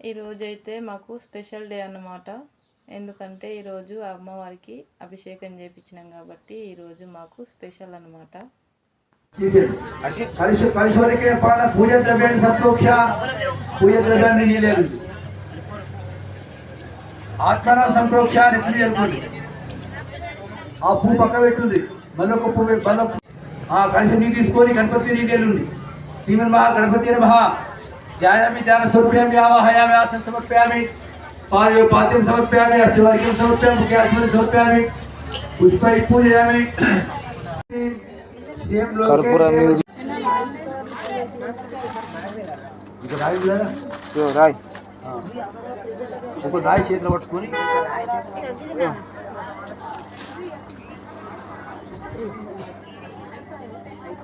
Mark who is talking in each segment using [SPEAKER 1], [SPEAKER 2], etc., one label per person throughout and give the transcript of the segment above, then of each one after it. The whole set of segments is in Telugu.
[SPEAKER 1] ఈరోజైతే మాకు స్పెషల్ డే అన్నమాట. ఎందుకంటే ఈరోజు అమ్మవారికి అభిషేకం చేయించినాం కాబట్టి ఈరోజు మాకు స్పెషల్ అన్నమాట.
[SPEAKER 2] కలిసి కలిసి వరకే పూజ ద్రవ్యాన్ని సంతోష పూజ ద్రవ్యాన్ని నీలేదు. ఆత్మన నెత్తి జరుగుతుంది ఆ పువ్వు పక్క పెట్టుంది. మళ్ళొక పువ్వు మళ్ళొక ఆ కలిసి నీ తీసుకొని గణపతి నీళ్ళుంది శ్రీమన్ మహా గణపతి మహా ధ్యాయామి ధ్యాన స్వరూప్యామి ఆవాహయామి ఆసన సమర్పయామి పాద పాద్యం సమర్పయామి అర్చవాక్యం సమర్పయామి ముఖ్యాత్మని సమర్పయామి పుష్పై పూజయామి కర్పూరం ఇక రాయి కదా
[SPEAKER 3] రాయ్
[SPEAKER 2] ఒక రాయి చేతిలో పట్టుకొని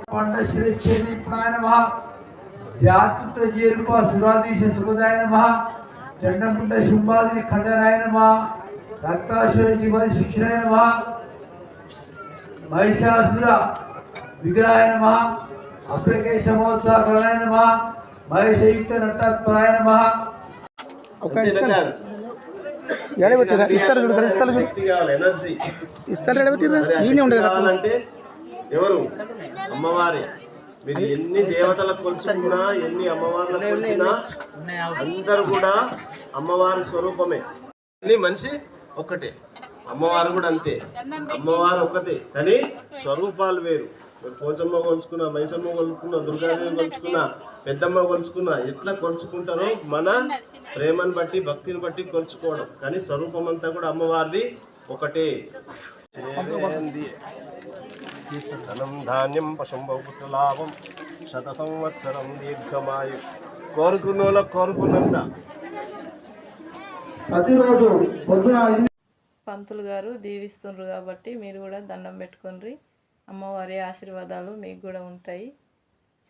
[SPEAKER 2] పండ శ్రీచేది ప్రాణ వ్యాతృత చేరుప సురాధీశ సుఖదాయ నమ శుంభాది ఖండనాయ నమ రక్తాశ్వర జీవన శిక్షణాయ నమ మహిషాసుర విగ్రహాయ నమ అప్లికేశ మహోత్సవకరణాయ నమ మహేషయుక్త
[SPEAKER 3] ఎడబెట్టిరా ఇస్తారు చూడు. ఇస్తారు ఇస్తారు ఎడబెట్టిరా ఈయనే ఉండదు
[SPEAKER 4] ఎవరు? అమ్మవారే. మీరు ఎన్ని దేవతలకు కొలుచుకున్నా ఎన్ని అమ్మవార్లకు కొలిచినా అందరు కూడా అమ్మవారి స్వరూపమే. మనిషి ఒక్కటే. అమ్మవారు కూడా అంతే. అమ్మవారు ఒక్కతే. కానీ స్వరూపాలు వేరు. మీరు పోచమ్మ కొలుచుకున్నా మైసమ్మ కొలుచుకున్నా దుర్గాదేవి కొలుచుకున్నా పెద్దమ్మ కొలుచుకున్నా ఎట్లా కొలుచుకుంటారో మన ప్రేమను బట్టి భక్తిని బట్టి కొలుచుకోవడం. కానీ స్వరూపం అంతా కూడా అమ్మవారిది ఒకటే. ధనం ధాన్యం పశుం బహుపుత్రలాభం శత సంవత్సరం దీర్ఘమాయు. కోరుకున్న వాళ్ళకి కోరుకున్నంత.
[SPEAKER 2] ప్రతిరోజు పొద్దున ఐదు
[SPEAKER 1] పంతులు గారు దీవిస్తుండ్రు కాబట్టి మీరు కూడా దండం పెట్టుకోండి అమ్మవారి ఆశీర్వాదాలు మీకు కూడా ఉంటాయి.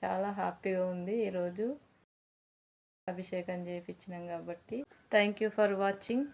[SPEAKER 1] చాలా హ్యాపీగా ఉంది ఈరోజు అభిషేకం చేయించినాం కాబట్టి. Thank you for watching